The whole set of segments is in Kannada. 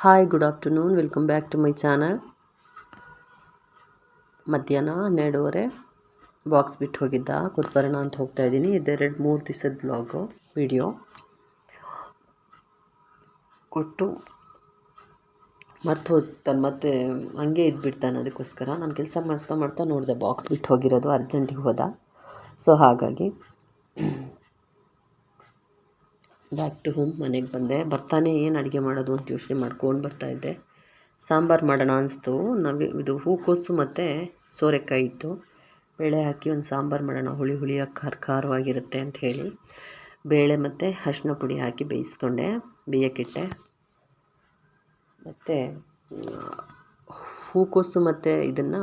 Hi good afternoon welcome back to my channel ಮಧ್ಯಾಹ್ನ ಹನ್ನೆರಡೂವರೆ. ಬಾಕ್ಸ್ ಬಿಟ್ಟು ಹೋಗಿದ್ದ. ಕೊಟ್ಟು ಬರೋಣ ಅಂತ ಹೋಗ್ತಾ ಇದ್ದೀನಿ. ಇದೆರಡು ಮೂರು ದಿವಸದ ಬ್ಲಾಗು ವಿಡಿಯೋ ಕೊಟ್ಟು ಮರ್ತು ಹೋಗ್ತಾನೆ ಮತ್ತೆ ಹಂಗೆ ಇದ್ಬಿಡ್ತಾನೆ ಅದಕ್ಕೋಸ್ಕರ. ನಾನು ಕೆಲಸ ಮಾಡ್ತಾ ಮಾಡ್ತಾ ನೋಡಿದೆ ಬಾಕ್ಸ್ ಬಿಟ್ಟು ಹೋಗಿರೋದು ಅರ್ಜೆಂಟಿಗೆ ಹೋದ. ಸೊ ಹಾಗಾಗಿ ಬ್ಯಾಕ್ ಟು ಹೋಮ್ ಮನೆಗೆ ಬಂದೆ. ಬರ್ತಾನೆ, ಏನು ಅಡುಗೆ ಮಾಡೋದು ಅಂತ ಯೋಚನೆ ಮಾಡ್ಕೊಂಡು ಬರ್ತಾಯಿದ್ದೆ ಸಾಂಬಾರು ಮಾಡೋಣ ಅನಿಸ್ತು. ನಾವು ಇದು ಹೂಕೋಸು ಮತ್ತು ಸೋರೆಕಾಯಿ ಇತ್ತು. ಬೇಳೆ ಹಾಕಿ ಒಂದು ಸಾಂಬಾರು ಮಾಡೋಣ. ಹುಳಿ ಹುಳಿಯಾಗಿ ಖಾರ ಖಾರವಾಗಿರುತ್ತೆ ಅಂತ ಹೇಳಿ. ಬೇಳೆ ಮತ್ತು ಅರ್ಶಿನ ಪುಡಿ ಹಾಕಿ ಬೇಯಿಸ್ಕೊಂಡೆ. ಬೇಯಕ್ಕಿಟ್ಟೆ ಮತ್ತು, ಹೂಕೋಸು ಮತ್ತು ಇದನ್ನು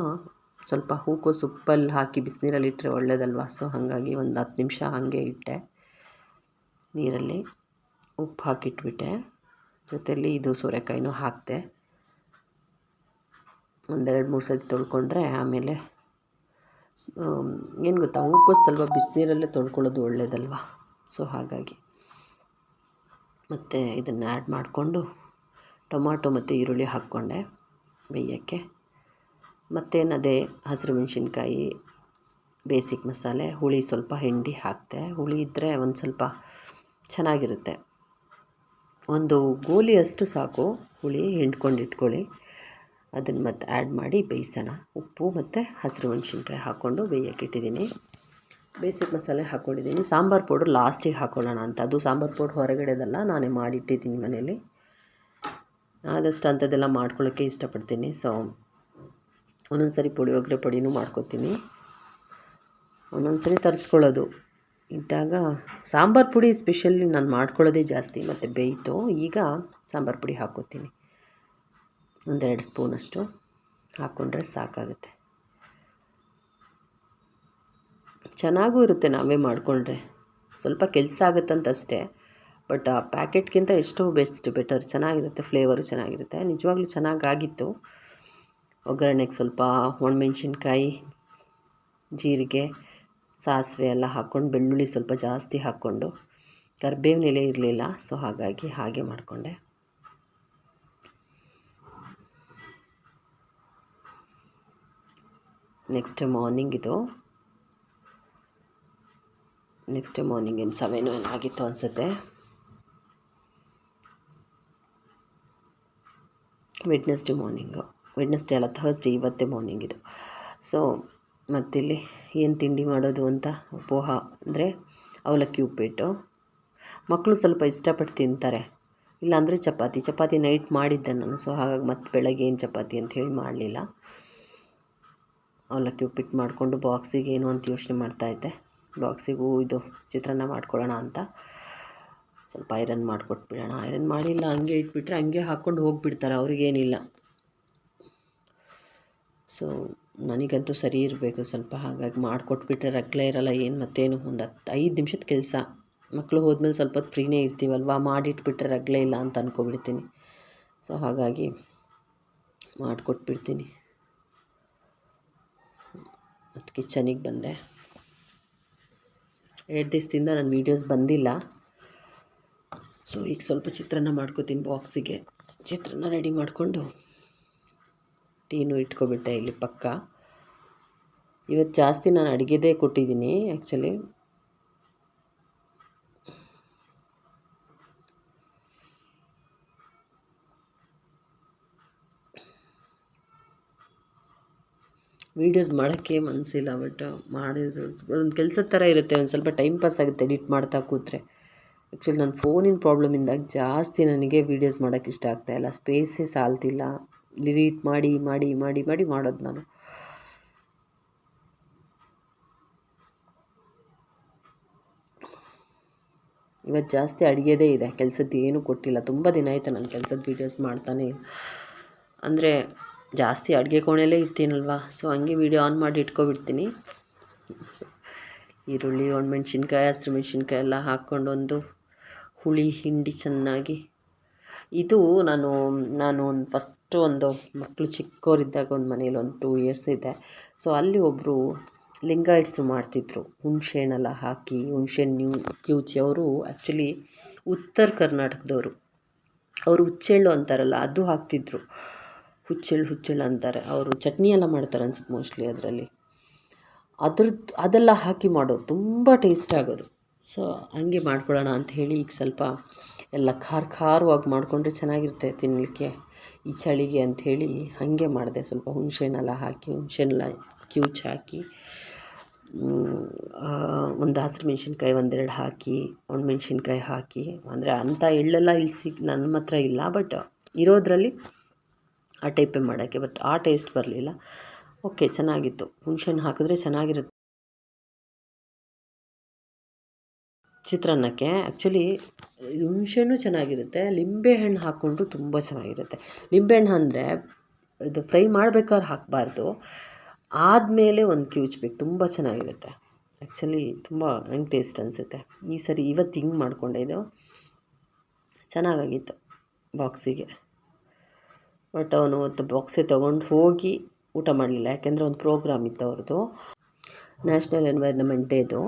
ಸ್ವಲ್ಪ ಹೂಕೋಸು ಉಪ್ಪಲ್ಲಿ ಹಾಕಿ ಬಿಸಿನೀರಲ್ಲಿ ಇಟ್ಟರೆ ಒಳ್ಳೇದಲ್ವಾ? ಸೊ, ಹಾಗಾಗಿ ಒಂದು ಹತ್ತು ನಿಮಿಷ ಹಾಗೆ ಇಟ್ಟೆ. ನೀರಲ್ಲಿ ಉಪ್ಪು ಹಾಕಿಟ್ಬಿಟ್ಟೆ. ಜೊತೆಯಲ್ಲಿ ಇದು ಸೋರೆಕಾಯಿನೂ ಹಾಕಿದೆ. ಒಂದೆರಡು ಮೂರು ಸರ್ತಿ ತೊಳ್ಕೊಂಡ್ರೆ ಆಮೇಲೆ ಏನು ಗೊತ್ತಾ ಸ್ವಲ್ಪ ಬಿಸಿನೀರಲ್ಲೇ ತೊಳ್ಕೊಳ್ಳೋದು ಒಳ್ಳೆಯದಲ್ವ ಸೊ, ಹಾಗಾಗಿ. ಮತ್ತು ಇದನ್ನು ಆ್ಯಡ್ ಮಾಡಿಕೊಂಡು ಟೊಮಾಟೊ ಮತ್ತು ಈರುಳ್ಳಿ ಹಾಕ್ಕೊಂಡೆ ಬೇಯೋಕ್ಕೆ. ಅದೇ ಹಸಿರು ಮೆಣಸಿನ್ಕಾಯಿ ಬೇಸಿಕ್ ಮಸಾಲೆ, ಹುಳಿ ಸ್ವಲ್ಪ ಹಿಂಡಿ ಹಾಕಿದೆ. ಹುಳಿ ಇದ್ದರೆ ಒಂದು ಸ್ವಲ್ಪ ಚೆನ್ನಾಗಿರುತ್ತೆ. ಒಂದು ಗೋಲಿಯಷ್ಟು ಸಾಕು. ಹುಳಿ, ಹಿಂಡ್ಕೊಂಡು ಇಟ್ಕೊಳ್ಳಿ. ಅದನ್ನು ಮತ್ತೆ ಆ್ಯಡ್ ಮಾಡಿ ಬೇಯಿಸೋಣ. ಉಪ್ಪು ಮತ್ತು ಹಸಿರು ಮೆಣಸಿನ್ಕಾಯಿ ಹಾಕ್ಕೊಂಡು ಬೇಯಕ್ಕಿಟ್ಟಿದ್ದೀನಿ ಬೇಸಿಕ್ ಮಸಾಲೆ ಹಾಕ್ಕೊಂಡಿದ್ದೀನಿ. ಸಾಂಬಾರು ಪೌಡ್ರ್ ಲಾಸ್ಟಿಗೆ ಹಾಕ್ಕೊಳ್ಳೋಣ ಅಂತ. ಅದು ಸಾಂಬಾರು ಪೌಡ್ರ್ ಹೊರಗಡೆದಲ್ಲ ನಾನೇ ಮಾಡಿಟ್ಟಿದ್ದೀನಿ ಮನೇಲಿ. ಆದಷ್ಟು ಅಂಥದ್ದೆಲ್ಲ ಮಾಡ್ಕೊಳ್ಳೋಕ್ಕೆ ಇಷ್ಟಪಡ್ತೀನಿ. ಸೊ ಒಂದೊಂದು ಸರಿ ಪುಳಿಯೋಗರೆ ಪುಡಿನೂ ಮಾಡ್ಕೊತೀನಿ. ಒಂದೊಂದು ಸರಿ ತರಿಸ್ಕೊಳ್ಳೋದು. ಇದ್ದಾಗ ಸಾಂಬಾರು ಪುಡಿ ಸ್ಪೆಷಲಿ ನಾನು ಮಾಡ್ಕೊಳ್ಳೋದೇ ಜಾಸ್ತಿ ಮತ್ತು ಬೇಯಿತು. ಈಗ ಸಾಂಬಾರು ಪುಡಿ ಹಾಕ್ಕೋತೀನಿ. ಒಂದೆರಡು ಸ್ಪೂನಷ್ಟು ಹಾಕ್ಕೊಂಡ್ರೆ ಸಾಕಾಗುತ್ತೆ. ಚೆನ್ನಾಗೂ ಇರುತ್ತೆ ನಾವೇ ಮಾಡಿಕೊಂಡ್ರೆ. ಸ್ವಲ್ಪ ಕೆಲಸ ಆಗುತ್ತಂತಷ್ಟೇ, ಬಟ್ ಆ ಪ್ಯಾಕೆಟ್ಗಿಂತ ಎಷ್ಟೋ ಬೆಸ್ಟ್, ಬೆಟರ್, ಚೆನ್ನಾಗಿರುತ್ತೆ, ಫ್ಲೇವರು ಚೆನ್ನಾಗಿರುತ್ತೆ. ನಿಜವಾಗ್ಲೂ ಚೆನ್ನಾಗಾಗಿತ್ತು. ಒಗ್ಗರಣೆಗೆ ಸ್ವಲ್ಪ ಒಣಮೆಣ್ಸಿನ್ಕಾಯಿ, ಜೀರಿಗೆ ಸಾಸಿವೆ ಎಲ್ಲ ಹಾಕ್ಕೊಂಡು, ಬೆಳ್ಳುಳ್ಳಿ ಸ್ವಲ್ಪ ಜಾಸ್ತಿ ಹಾಕ್ಕೊಂಡು, ಕರ್ಬೇವಿನ ಎಲೆ ಇರಲಿಲ್ಲ ಸೊ ಹಾಗಾಗಿ ಹಾಗೆ ಮಾಡಿಕೊಂಡೆ. ನೆಕ್ಸ್ಟ್ ಮಾರ್ನಿಂಗ್ ಇದು. ನೆಕ್ಸ್ಟ್ ಮಾರ್ನಿಂಗ್ ಏನು ಸವೆನು ಏನು ಆಗಿತ್ತು ಅನಿಸುತ್ತೆ. ವೆಡ್ನೆಸ್ಡೇ ಮಾರ್ನಿಂಗು ವೆಡ್ನೆಸ್ಡೇ ಅಲ್ಲ ಥರ್ಸ್ಡೇ ಇವತ್ತೇ ಮಾರ್ನಿಂಗ್ ಇದು. ಸೊ ಮತ್ತಿಲ್ಲಿ ಏನು ತಿಂಡಿ ಮಾಡೋದು ಅಂತ ಪೋಹ ಅಂದರೆ ಅವಲಕ್ಕಿ ಉಪ್ಪಿಟ್ಟು. ಮಕ್ಕಳು ಸ್ವಲ್ಪ ಇಷ್ಟಪಟ್ಟು ತಿಂತಾರೆ. ಇಲ್ಲಾಂದರೆ ಚಪಾತಿ. ಚಪಾತಿ ನೈಟ್ ಮಾಡಿದ್ದೆ ನಾನು ಸೊ ಹಾಗಾಗಿ ಮತ್ತೆ ಬೆಳಗ್ಗೆ ಏನು ಚಪಾತಿ ಅಂತ ಹೇಳಿ ಮಾಡಲಿಲ್ಲ. ಅವಲಕ್ಕಿ ಉಪ್ಪಿಟ್ಟು ಮಾಡಿಕೊಂಡು ಬಾಕ್ಸಿಗೆ ಏನು ಅಂತ ಯೋಚನೆ ಮಾಡ್ತಾಯಿದ್ದೆ ಬಾಕ್ಸಿಗೂ ಇದು ಚಿತ್ರಾನ್ನ ಮಾಡ್ಕೊಳ್ಳೋಣ ಅಂತ. ಸ್ವಲ್ಪ ಐರನ್ ಮಾಡಿಕೊಟ್ಬಿಡೋಣ. ಐರನ್ ಮಾಡಿಲ್ಲ, ಹಂಗೆ ಇಟ್ಬಿಟ್ರೆ ಹಂಗೆ ಹಾಕ್ಕೊಂಡು ಹೋಗಿಬಿಡ್ತಾರೆ, ಅವ್ರಿಗೇನಿಲ್ಲ. ಸೊ ನನಗಂತೂ ಸರಿ ಇರಬೇಕು, ಸ್ವಲ್ಪ ಹಾಗಾಗಿ ಮಾಡಿಕೊಟ್ಬಿಟ್ರೆ ರಗ್ಲೇ ಇರೋಲ್ಲ, ಏನು ಮತ್ತೇನು? ಒಂದು ಹತ್ತು ಐದು ನಿಮಿಷದ ಕೆಲಸ. ಮಕ್ಕಳು ಹೋದ್ಮೇಲೆ ಸ್ವಲ್ಪ ಹೊತ್ತು ಫ್ರೀನೇ ಇರ್ತೀವಲ್ವಾ? ಮಾಡಿಟ್ಬಿಟ್ರೆ ರಗಳೆ ಇಲ್ಲ ಅಂತ ಅಂದ್ಕೊಬಿಡ್ತೀನಿ ಸೊ, ಹಾಗಾಗಿ ಮಾಡಿಕೊಟ್ಬಿಡ್ತೀನಿ. ಮತ್ತು ಕಿಚನಿಗೆ ಬಂದೆ. ಎರಡು ದಿವಸದಿಂದ ನನ್ನ ವೀಡಿಯೋಸ್ ಬಂದಿಲ್ಲ. ಸೊ, ಈಗ ಸ್ವಲ್ಪ ಚಿತ್ರಾನ್ನ ಮಾಡ್ಕೋತೀನಿ ಬಾಕ್ಸಿಗೆ. ಚಿತ್ರಾನ್ನ ರೆಡಿ ಮಾಡಿಕೊಂಡು ಟೀನು ಇಟ್ಕೊಬಿಟ್ಟೆ ಇಲ್ಲಿ ಪಕ್ಕ. ಇವತ್ತು ಜಾಸ್ತಿ ನಾನು ಅಡುಗೆದೇ ಕೊಟ್ಟಿದ್ದೀನಿ ಆ್ಯಕ್ಚುಲಿ ವೀಡಿಯೋಸ್ ಮಾಡೋಕ್ಕೆ ಮನಸ್ಸಿಲ್ಲ ಬಟ್ ಮಾಡಿದ್ರು ಒಂದು ಕೆಲಸದ ಥರ ಇರುತ್ತೆ, ಒಂದು ಸ್ವಲ್ಪ ಟೈಮ್ ಪಾಸ್ ಆಗುತ್ತೆ ಎಡಿಟ್ ಮಾಡ್ತಾ ಕೂತ್ರೆ. ಆ್ಯಕ್ಚುಲಿ ನನ್ನ ಫೋನಿನ ಪ್ರಾಬ್ಲಮಿಂದಾಗಿ ಜಾಸ್ತಿ ನನಗೆ ವೀಡಿಯೋಸ್ ಮಾಡೋಕ್ಕೆ ಇಷ್ಟ ಆಗ್ತಾಯಿಲ್ಲ ಸ್ಪೇಸೇ ಸಾಲ್ತಿಲ್ಲ. ಡಿಲೀಟ್ ಮಾಡಿ ಮಾಡಿ ಮಾಡಿ ಮಾಡಿ ಮಾಡೋದು ನಾನು. ಇವತ್ತು ಜಾಸ್ತಿ ಅಡುಗೆದೇ ಇದೆ, ಕೆಲಸದ್ದು ಏನೂ ಕೊಟ್ಟಿಲ್ಲ. ತುಂಬ ದಿನ ಆಯಿತು ನಾನು ಕೆಲಸದ ವೀಡಿಯೋಸ್ ಮಾಡ್ತಾನೆ ಅಂದರೆ ಜಾಸ್ತಿ ಅಡುಗೆ ಕೋಣೆಯಲ್ಲೇ ಇರ್ತೀನಲ್ವ? ಸೊ ಹಂಗೆ ವೀಡಿಯೋ ಆನ್ ಮಾಡಿ ಇಟ್ಕೊಬಿಡ್ತೀನಿ. ಈರುಳ್ಳಿ, ಒಣಮೆಣ್ಸಿನ್ಕಾಯಿ ಹಸಿರು ಮೆಣ್ಸಿನ್ಕಾಯಿ ಎಲ್ಲ ಹಾಕ್ಕೊಂಡು ಒಂದು ಹುಳಿ, ಹಿಂಡಿ ಚೆನ್ನಾಗಿ ಇದು ನಾನು ನಾನು ಒಂದು ಫಸ್ಟು ಒಂದು ಮಕ್ಕಳು ಚಿಕ್ಕವರಿದ್ದಾಗ ಒಂದು ಮನೇಲಿ ಒಂದು ಟೂ ಇಯರ್ಸ್ ಇದೆ. ಸೊ ಅಲ್ಲಿ ಒಬ್ಬರು ಲಿಂಗಾಯಿಟ್ಸು ಮಾಡ್ತಿದ್ರು. ಹುಣಸೆಹಣ್ಣೆಲ್ಲ ಹಾಕಿ ಹುಣಸೆಹಣ್ಣು ನ್ಯೂ ಕ್ಯೂಚಿ ಅವರು ಆ್ಯಕ್ಚುಲಿ ಉತ್ತರ ಕರ್ನಾಟಕದವರು. ಅವರು ಹುಚ್ಚೆಳ್ಳು ಅಂತಾರಲ್ಲ, ಅದು ಹಾಕ್ತಿದ್ರು. ಹುಚ್ಚೆಳ್ಳು ಹುಚ್ಚೆಳ್ಳು ಅಂತಾರೆ. ಅವರು ಚಟ್ನಿ ಎಲ್ಲ ಮಾಡ್ತಾರೆ ಅನ್ಸುತ್ತೆ ಮೋಸ್ಟ್ಲಿ ಅದರಲ್ಲಿ. ಅದ್ರದ್ದು ಅದೆಲ್ಲ ಹಾಕಿ ಮಾಡೋರು. ತುಂಬ ಟೇಸ್ಟ್ ಆಗೋದು. ಸೊ ಹಂಗೆ ಮಾಡ್ಕೊಳ್ಳೋಣ ಅಂತ ಹೇಳಿ ಈಗ ಸ್ವಲ್ಪ ಎಲ್ಲ ಖಾರ ಖಾರವಾಗಿ ಮಾಡಿಕೊಂಡ್ರೆ ಚೆನ್ನಾಗಿರುತ್ತೆ ತಿನ್ನಲಿಕ್ಕೆ. ಈ ಚಳಿಗೆ ಅಂಥೇಳಿ ಹಾಗೆ ಮಾಡಿದೆ. ಸ್ವಲ್ಪ ಹುಣಸೆಹಣ್ಣೆಲ್ಲ ಹಾಕಿ, ಹುಣಸೆಹಣ್ಣೆಲ್ಲ ಕಿವುಚಿ ಹಾಕಿ ಒಂದು ಹಸಿರು ಮೆಣ್ಸಿನ್ಕಾಯಿ ಒಂದೆರಡು ಹಾಕಿ ಒಣಮೆಣ್ಸಿನ್ಕಾಯಿ ಹಾಕಿ. ಅಂದರೆ ಅಂಥ ಎಳ್ಳೆಲ್ಲ ಇಲ್ಲಿ ಸಿಗ್ ನಮ್ಮ ಹತ್ರ ಇಲ್ಲ. ಬಟ್ ಇರೋದರಲ್ಲಿ ಆ ಟೈಪೇ ಮಾಡೋಕ್ಕೆ. ಬಟ್ ಆ ಟೇಸ್ಟ್ ಬರಲಿಲ್ಲ. ಓಕೆ, ಚೆನ್ನಾಗಿತ್ತು. ಹುಣ್ಸೆಹಣ್ಣು ಹಾಕಿದ್ರೆ ಚೆನ್ನಾಗಿರುತ್ತೆ. ಚಿತ್ರಾನ್ನಕ್ಕೆ ಆ್ಯಕ್ಚುಲಿ ಹುಣ್ಸೆಹಣ್ಣು ಚೆನ್ನಾಗಿರುತ್ತೆ, ಲಿಂಬೆಹಣ್ಣು ಹಾಕ್ಕೊಂಡ್ರು ತುಂಬ ಚೆನ್ನಾಗಿರುತ್ತೆ. ಲಿಂಬೆಹಣ್ಣು ಅಂದರೆ ಇದು ಫ್ರೈ ಮಾಡ್ಬೇಕಾದ್ರೆ ಹಾಕಬಾರ್ದು, ಆದಮೇಲೆ ಒಂದು ಕಿವುಚ್ಬೇಕು ತುಂಬ ಚೆನ್ನಾಗಿರುತ್ತೆ. ಆ್ಯಕ್ಚುಲಿ ತುಂಬ ನಂಗೆ ಟೇಸ್ಟ್ ಅನಿಸುತ್ತೆ. ಈ ಸರಿ ಇವತ್ತು ಹಿಂಗೆ ಮಾಡಿಕೊಂಡೆ ಇದು. ಚೆನ್ನಾಗಾಗಿತ್ತು ಬಾಕ್ಸಿಗೆ. ಬಟ್ ಅವನು ಅವತ್ತು ಬಾಕ್ಸೇ ತೊಗೊಂಡು ಹೋಗಿ ಊಟ ಮಾಡಲಿಲ್ಲ, ಯಾಕೆಂದರೆ ಒಂದು ಪ್ರೋಗ್ರಾಮ್ ಇತ್ತು ಅವ್ರದ್ದು ನ್ಯಾಷನಲ್ ಎನ್ವೈರ್ನಮೆಂಟ್ ಡೇದು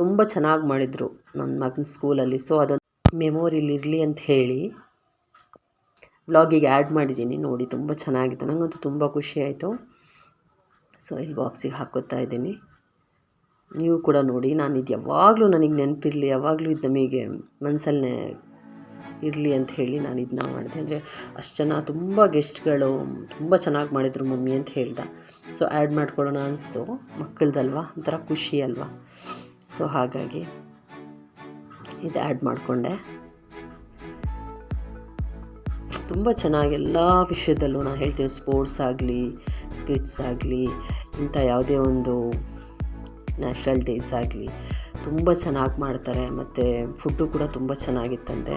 ತುಂಬ ಚೆನ್ನಾಗಿ ಮಾಡಿದರು ನನ್ನ ಮಗನ ಸ್ಕೂಲಲ್ಲಿ. ಸೊ ಅದೊಂದು ಮೆಮೊರಿಲಿ ಇರಲಿ ಅಂತ ಹೇಳಿ ವ್ಲಾಗಿಗೆ ಆ್ಯಡ್ ಮಾಡಿದ್ದೀನಿ ನೋಡಿ, ತುಂಬ ಚೆನ್ನಾಗಿತ್ತು. ನನಗಂತೂ ತುಂಬ ಖುಷಿ ಆಯಿತು. ಸೊ ಇಲ್ಲಿ ಬಾಕ್ಸಿಗೆ ಹಾಕೋತಾ ಇದ್ದೀನಿ. ನೀವು ಕೂಡ ನೋಡಿ, ನಾನು ಇದು ಯಾವಾಗಲೂ ನನಗೆ ನೆನಪಿರಲಿ, ಯಾವಾಗಲೂ ಇದು ನಮಗೆ ಮನಸ್ಸಲ್ಲೇ ಇರಲಿ ಅಂತ ಹೇಳಿ ನಾನು ಇದನ್ನ ಮಾಡಿದೆ. ಅಂದರೆ ಅಷ್ಟು ಜನ ತುಂಬ ಗೆಸ್ಟ್ಗಳು, ತುಂಬ ಚೆನ್ನಾಗಿ ಮಾಡಿದರು ಮಮ್ಮಿ ಅಂತ ಹೇಳ್ದೆ. ಸೊ ಆ್ಯಡ್ ಮಾಡ್ಕೊಳ್ಳೋಣ ಅನಿಸ್ತು. ಮಕ್ಕಳದಲ್ವ? ಒಂಥರ ಖುಷಿ ಅಲ್ವಾ? ಸೊ ಹಾಗಾಗಿ ಇದು ಆ್ಯಡ್ ಮಾಡಿಕೊಂಡೆ. ತುಂಬ ಚೆನ್ನಾಗಿ ಎಲ್ಲ ವಿಷಯದಲ್ಲೂ ನಾನು ಹೇಳ್ತೀನಿ ಸ್ಪೋರ್ಟ್ಸ್ ಆಗಲಿ ಸ್ಕಿಟ್ಸ್ ಆಗಲಿ, ಇಂಥ ಯಾವುದೇ ಒಂದು ನ್ಯಾಷನಲ್ ಡೇಸ್ ಆಗಲಿ ತುಂಬ ಚೆನ್ನಾಗಿ ಮಾಡ್ತಾರೆ. ಮತ್ತು ಫುಡ್ಡು ಕೂಡ ತುಂಬ ಚೆನ್ನಾಗಿತ್ತಂತೆ.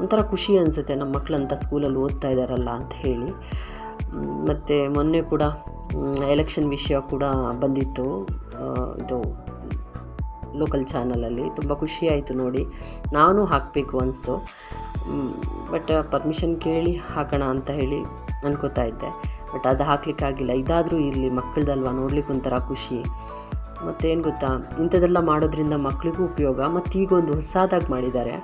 ಒಂಥರ ಖುಷಿ ಅನಿಸುತ್ತೆ ನಮ್ಮ ಮಕ್ಕಳಂತ ಸ್ಕೂಲಲ್ಲಿ ಓದ್ತಾ ಇದ್ದಾರಲ್ಲ ಅಂತ ಹೇಳಿ. ಮತ್ತು ಮೊನ್ನೆ ಕೂಡ ಎಲೆಕ್ಷನ್ ವಿಷಯ ಕೂಡ ಬಂದಿತ್ತು. ಇದು ಲೋಕಲ್ ಚಾನಲಲ್ಲಿ ತುಂಬ ಖುಷಿ ಆಯಿತು ನೋಡಿ. ನಾನು ಹಾಕಬೇಕು ಅನಿಸ್ತು ಬಟ್ ಪರ್ಮಿಷನ್ ಕೇಳಿ ಹಾಕೋಣ ಅಂತ ಹೇಳಿ ಅನ್ಕೋತಾ ಇದ್ದೆ. ಬಟ್ ಅದು ಹಾಕ್ಲಿಕ್ಕಾಗಿಲ್ಲ ಇದಾದರೂ ಇರಲಿ, ಮಕ್ಕಳದಲ್ವ? ನೋಡ್ಲಿಕ್ಕೆ ಒಂಥರ ಖುಷಿ. ಮತ್ತೇನು ಗೊತ್ತಾ? ಇಂಥದೆಲ್ಲ ಮಾಡೋದ್ರಿಂದ ಮಕ್ಕಳಿಗೂ ಉಪಯೋಗ. ಮತ್ತು ಈಗ ಒಂದು ಹೊಸದಾಗಿ ಮಾಡಿದ್ದಾರೆ.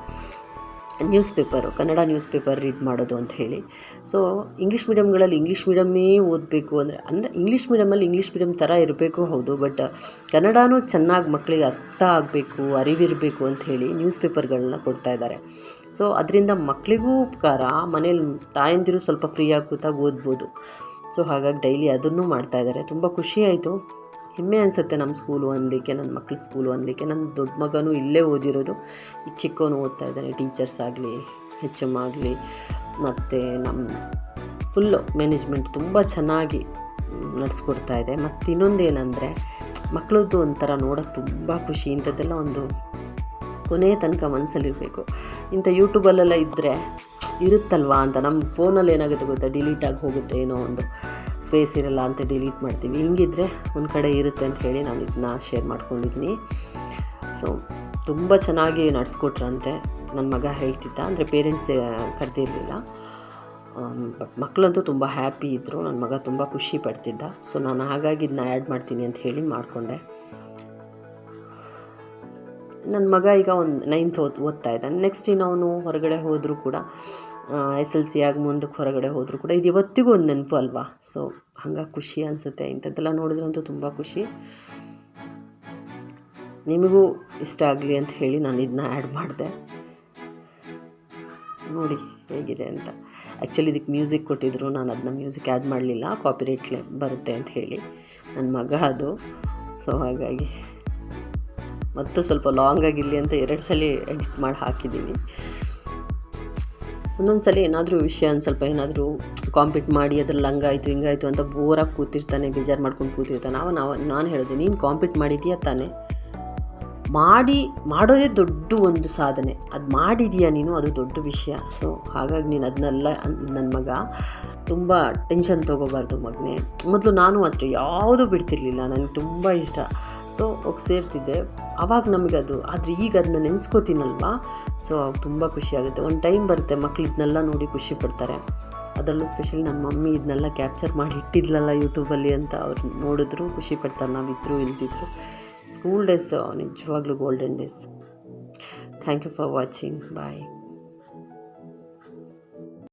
News paper Kannada news paper read ಮಾಡೋದು ಅಂತ ಹೇಳಿ. ಸೊ ಇಂಗ್ಲೀಷ್ ಮೀಡಿಯಮ್ಗಳಲ್ಲಿ ಇಂಗ್ಲೀಷ್ ಮೀಡಿಯಮ್ಮೇ ಓದಬೇಕು ಅಂದರೆ ಅಂದರೆ ಇಂಗ್ಲೀಷ್ ಮೀಡಿಯಮಲ್ಲಿ ಇಂಗ್ಲೀಷ್ ಮೀಡಿಯಮ್ ಥರ ಇರಬೇಕು ಹೌದು ಬಟ್ ಕನ್ನಡನೂ ಚೆನ್ನಾಗಿ ಮಕ್ಕಳಿಗೆ ಅರ್ಥ ಆಗಬೇಕು, ಅರಿವಿರಬೇಕು ಅಂತ ಹೇಳಿ ನ್ಯೂಸ್ ಪೇಪರ್ಗಳನ್ನ ಕೊಡ್ತಾ ಇದ್ದಾರೆ. ಸೊ ಅದರಿಂದ ಮಕ್ಕಳಿಗೂ ಉಪಕಾರ, ಮನೇಲಿ ತಾಯಂದಿರು ಸ್ವಲ್ಪ ಫ್ರೀಯಾಗಿ ಕೂತಾಗ ಓದ್ಬೋದು. ಸೊ ಹಾಗಾಗಿ ಡೈಲಿ ಅದನ್ನು ಮಾಡ್ತಾಯಿದ್ದಾರೆ ತುಂಬ ಖುಷಿ ಆಯಿತು. ಹೆಮ್ಮೆ ಅನಿಸುತ್ತೆ ನಮ್ಮ ಸ್ಕೂಲು ಅನ್ನಲಿಕ್ಕೆ ನನ್ನ ಮಕ್ಳ ಸ್ಕೂಲು ಅನ್ನಲಿಕ್ಕೆ ನನ್ನ ದೊಡ್ಡ ಮಗನೂ ಇಲ್ಲೇ ಓದಿರೋದು. ಈ ಚಿಕ್ಕವನು ಓದ್ತಾ ಇದ್ದಾನೆ ಟೀಚರ್ಸ್ ಆಗಲಿ ಹೆಚ್ ಎಂ ಆಗಲಿ, ಮತ್ತು ನಮ್ಮ ಫುಲ್ಲು ಮ್ಯಾನೇಜ್ಮೆಂಟ್ ತುಂಬ ಚೆನ್ನಾಗಿ ನಡೆಸ್ಕೊಡ್ತಾ ಇದೆ. ಮತ್ತು ಇನ್ನೊಂದು ಏನಂದರೆ ಮಕ್ಕಳದ್ದು ಒಂಥರ ನೋಡೋಕ್ಕೆ ತುಂಬ ಖುಷಿ. ಇಂಥದ್ದೆಲ್ಲ ಒಂದು ಕೊನೆಯ ತನಕ ಮನಸ್ಸಲ್ಲಿರಬೇಕು ಇಂಥ ಯೂಟ್ಯೂಬಲ್ಲೆಲ್ಲ ಇದ್ದರೆ ಇರುತ್ತಲ್ವಾ ಅಂತ ನಮ್ಮ ಫೋನಲ್ಲಿ ಏನಾಗುತ್ತೆ ಗೊತ್ತಾ? ಡಿಲೀಟ್ ಆಗಿ ಹೋಗುತ್ತೆ ಏನೋ ಒಂದು ಸ್ಪೇಸ್ ಇರಲ್ಲ ಅಂತ ಡಿಲೀಟ್ ಮಾಡ್ತೀವಿ. ಹಿಂಗಿದ್ರೆ ಒಂದು ಕಡೆ ಇರುತ್ತೆ ಅಂತ ಹೇಳಿ ನಾನು ಇದನ್ನ ಶೇರ್ ಮಾಡ್ಕೊಂಡಿದ್ದೀನಿ ಸೊ ತುಂಬ ಚೆನ್ನಾಗಿ ನಡೆಸ್ಕೊಟ್ರಂತೆ ನನ್ನ ಮಗ ಹೇಳ್ತಿದ್ದ. ಅಂದರೆ ಪೇರೆಂಟ್ಸ್ ಕರೆದಿರಲಿಲ್ಲ. ಬಟ್ ಮಕ್ಕಳಂತೂ ತುಂಬ ಹ್ಯಾಪಿ ಇದ್ದರು ನನ್ನ ಮಗ ತುಂಬ ಖುಷಿ ಪಡ್ತಿದ್ದ. ಸೊ ನಾನು ಹಾಗಾಗಿ ಇದನ್ನ ಆ್ಯಡ್ ಮಾಡ್ತೀನಿ ಅಂತ ಹೇಳಿ ಮಾಡಿಕೊಂಡೆ. ನನ್ನ ಮಗ ಈಗ ಒಂದು ನೈನ್ತ್ ಓದ್, ಓದ್ತಾ ಇದ್ದಾನೆ. ನೆಕ್ಸ್ಟ್ ಇನ್ನು ಅವನು ಹೊರಗಡೆ ಹೋದರೂ ಕೂಡ ಎಸ್ ಎಲ್ ಸಿ ಆಗಿ ಮುಂದಕ್ಕೆ ಹೊರಗಡೆ ಹೋದರೂ ಕೂಡ ಇದು ಇವತ್ತಿಗೂ ಒಂದು ನೆನಪು ಅಲ್ವಾ? ಸೊ ಹಂಗೆ ಖುಷಿ ಅನಿಸುತ್ತೆ. ಇಂಥದ್ದೆಲ್ಲ ನೋಡಿದ್ರಂತೂ ತುಂಬ ಖುಷಿ. ನಿಮಗೂ ಇಷ್ಟ ಆಗಲಿ ಅಂತ ಹೇಳಿ ನಾನು ಇದನ್ನ ಆ್ಯಡ್ ಮಾಡಿದೆ. ನೋಡಿ ಹೇಗಿದೆ ಅಂತ. ಆ್ಯಕ್ಚುಲಿ ಇದಕ್ಕೆ ಮ್ಯೂಸಿಕ್ ಕೊಟ್ಟಿದ್ರು. ನಾನು ಅದನ್ನ ಮ್ಯೂಸಿಕ್ ಆ್ಯಡ್ ಮಾಡಲಿಲ್ಲ. ಕಾಪಿರೇಟ್ಲೆ ಬರುತ್ತೆ ಅಂತ ಹೇಳಿ. ನನ್ನ ಮಗ ಅದು. ಸೊ ಹಾಗಾಗಿ ಮತ್ತು ಸ್ವಲ್ಪ ಲಾಂಗ್ ಆಗಿರಲಿ ಅಂತ ಎರಡು ಸಲ ಎಡಿಟ್ ಮಾಡಿ ಹಾಕಿದ್ದೀನಿ ಒಂದೊಂದು ಸಲ ಏನಾದರೂ ವಿಷಯ ಒಂದು ಸ್ವಲ್ಪ ಏನಾದರೂ ಕಾಂಪೀಟ್ ಮಾಡಿ ಅದ್ರಲ್ಲಿ ಹಂಗಾಯ್ತು, ಹಿಂಗಾಯ್ತು ಅಂತ ಬೋರಾಗಿ ಕೂತಿರ್ತಾನೆ, ಬೇಜಾರು ಮಾಡ್ಕೊಂಡು ಕೂತಿರ್ತಾನೆ. ಅವ ನಾವು, ನಾನು ಹೇಳಿದೆ, ನೀನು ಕಾಂಪೀಟ್ ಮಾಡಿದೀಯ ತಾನೆ? ಮಾಡಿ, ಮಾಡೋದೇ ದೊಡ್ಡ ಒಂದು ಸಾಧನೆ. ಅದು ಮಾಡಿದೀಯ ನೀನು, ಅದು ದೊಡ್ಡ ವಿಷಯ. ಸೊ ಹಾಗಾಗಿ ನೀನು ಅದನ್ನೆಲ್ಲ ನನ್ನ ಮಗ ತುಂಬ ಟೆನ್ಷನ್ ತೊಗೋಬಾರ್ದು ಮಗನೇ. ಮೊದಲು ನಾನು ಅಷ್ಟೇ ಯಾವುದೂ ಬಿಡ್ತಿರ್ಲಿಲ್ಲ. ನನಗೆ ತುಂಬ ಇಷ್ಟ. ಸೊ ಹೋಗಿ ಸೇರ್ತಿದ್ದೆ. ಆವಾಗ ನಮಗದು ಆದರೆ ಈಗ ಅದನ್ನ ನೆನೆಸ್ಕೋತೀನಲ್ವಾ? ಸೊ ಅವಾಗ ತುಂಬ ಖುಷಿಯಾಗುತ್ತೆ ಒಂದು ಟೈಮ್ ಬರುತ್ತೆ ಮಕ್ಳು ಇದನ್ನೆಲ್ಲ ನೋಡಿ ಖುಷಿ ಪಡ್ತಾರೆ. ಅದರಲ್ಲೂ ಸ್ಪೆಷಲಿ ನನ್ನ ಮಮ್ಮಿ ಇದನ್ನೆಲ್ಲ ಕ್ಯಾಪ್ಚರ್ ಮಾಡಿ ಇಟ್ಟಿದ್ಲಲ್ಲ ಯೂಟ್ಯೂಬಲ್ಲಿ ಅಂತ ಅವ್ರು ನೋಡಿದ್ರು, ಖುಷಿ ಪಡ್ತಾರೆ ನಾವಿದ್ರು ಇಲ್ದಿದ್ರು. ಸ್ಕೂಲ್ ಡೇಸ್ ನಿಜವಾಗ್ಲೂ golden days thank you for watching bye